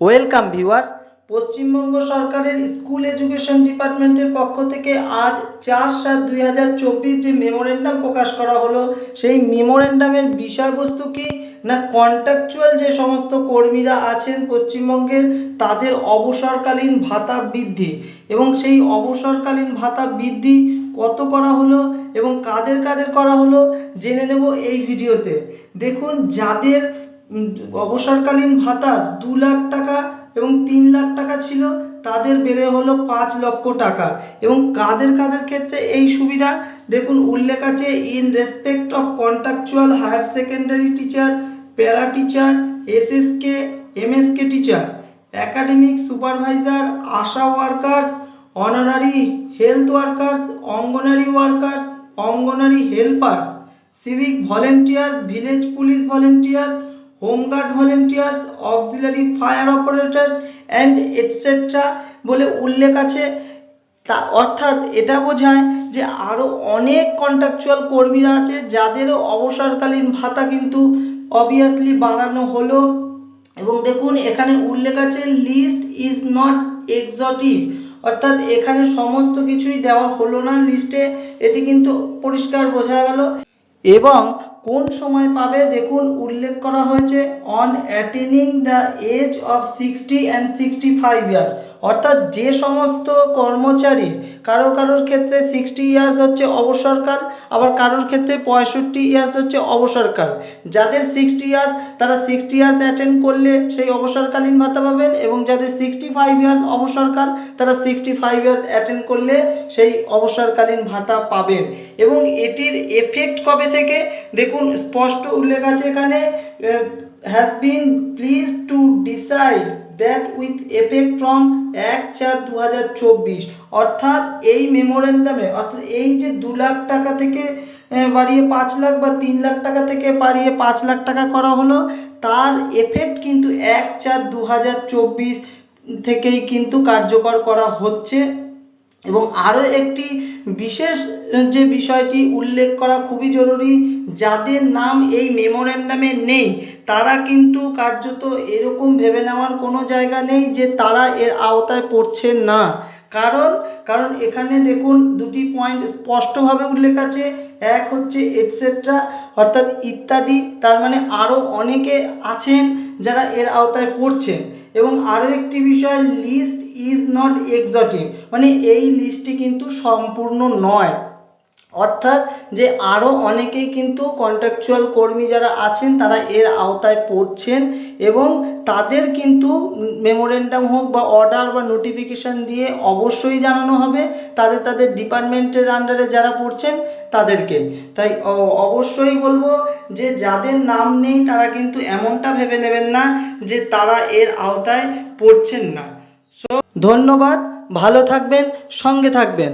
Welcome viewer Paschimbanga সরকারের school education ডিপার্টমেন্টের পক্ষ থেকে আজ চার সাত দুই হাজার চব্বিশ যে মেমোরেন্ডাম প্রকাশ করা হলো, সেই মেমোরেন্ডামের বিষয়বস্তু কি না কন্ট্রাকচুয়াল যে সমস্ত কর্মীরা আছেন পশ্চিমবঙ্গের, তাদের অবসরকালীন ভাতা বৃদ্ধি এবং সেই অবসরকালীন ভাতা বৃদ্ধি কত করা হলো এবং কাদের কাদের করা হলো, জেনে নেব এই ভিডিওতে। দেখুন, যাদের অবসরকালীন ভাতা দু লাখ টাকা এবং তিন লাখ টাকা ছিল, তাদের বেড়ে হলো পাঁচ লক্ষ টাকা। এবং কাদের কাদের ক্ষেত্রে এই সুবিধা? দেখুন, উল্লেখ আছে in respect of contractual higher secondary teacher para teacher SSK MSK teacher academic supervisor ASHA workers honorary health workers anganwadi workers anganwadi helper civic volunteer village police volunteer home guard volunteers auxiliary fire operator and etcetera বলে উল্লেখ আছে। তা অর্থাৎ এটা বোঝায় যে আরও অনেক কন্ট্রাকচুয়াল কর্মীরা আছে, যাদেরও অবসরকালীন ভাতা কিন্তু অবভিয়াসলি বাড়ানো হলো। এবং দেখুন, এখানে উল্লেখ আছে লিস্ট ইজ নট এক্সটিভ অর্থাৎ এখানে সমস্ত কিছুই দেওয়া হলো না লিস্টে এটি কিন্তু পরিষ্কার বোঝা গেল। এবং কোন সময় পাবে? দেখুন, উল্লেখ করা হয়েছে on attaining the age of sixty and sixty five years অর্থাৎ যে সমস্ত কর্মচারী কারও কারোর ক্ষেত্রে সিক্সটি ইয়ার্স হচ্ছে অবসরকাল, আবার কারোর ক্ষেত্রে পঁয়ষট্টি ইয়ার্স হচ্ছে অবসরকাল। যাদের সিক্সটি ইয়ার্স তারা সিক্সটি ইয়ার্স অ্যাটেন্ড করলে সেই অবসরকালীন ভাতা পাবেন এবং যাদের সিক্সটি ফাইভ ইয়ার্স অবসরকাল, তারা সিক্সটি ফাইভ ইয়ার্স অ্যাটেন্ড করলে সেই অবসরকালীন ভাতা পাবেন। এবং এটির এফেক্ট কবে থেকে? দেখুন, স্পষ্ট উল্লেখ আছে এখানে has been please to decide that with effect from এক চার দু অর্থাৎ এই মেমোরেন্ডামে অর্থাৎ এই যে দু লাখ টাকা থেকে বাড়িয়ে পাঁচ লাখ বা তিন লাখ টাকা থেকে বাড়িয়ে পাঁচ লাখ টাকা করা হলো, তার এফেক্ট কিন্তু এক চার দু থেকেই কিন্তু কার্যকর করা হচ্ছে। এবং আরও একটি বিশেষ যে বিষয়টি উল্লেখ করা খুবই জরুরি, যাদের নাম এই মেমোরেন্ডামে নেই তারা কিন্তু কার্যত এরকম ভেবে নেওয়ার কোনো জায়গা নেই যে তারা এর আওতায় পড়ছে না। কারণ কারণ এখানে দেখুন দুটি পয়েন্ট স্পষ্টভাবে উল্লেখ আছে। এক হচ্ছে এটসেট্রা অর্থাৎ ইত্যাদি। তার মানে আরও অনেকে আছেন যারা এর আওতায় পড়ছেন। এবং আরও একটি বিষয় লিস্ট ইজ নট এক্সটিভ মানে এই লিস্টটি কিন্তু সম্পূর্ণ নয়। অর্থাৎ যে আরও অনেকেই কিন্তু কন্ট্রাকচুয়াল কর্মী যারা আছেন, তারা এর আওতায় পড়ছেন এবং তাদের কিন্তু মেমোরেন্ডাম হোক বা অর্ডার বা নোটিফিকেশন দিয়ে অবশ্যই জানানো হবে তাদের তাদের ডিপার্টমেন্টের আন্ডারে যারা পড়ছেন তাদেরকে। তাই অবশ্যই বলব যে যাদের নাম নেই তারা কিন্তু এমনটা ভেবে নেবেন না যে তারা এর আওতায় পড়ছেন না। সো ধন্যবাদ, ভালো থাকবেন, সঙ্গে থাকবেন।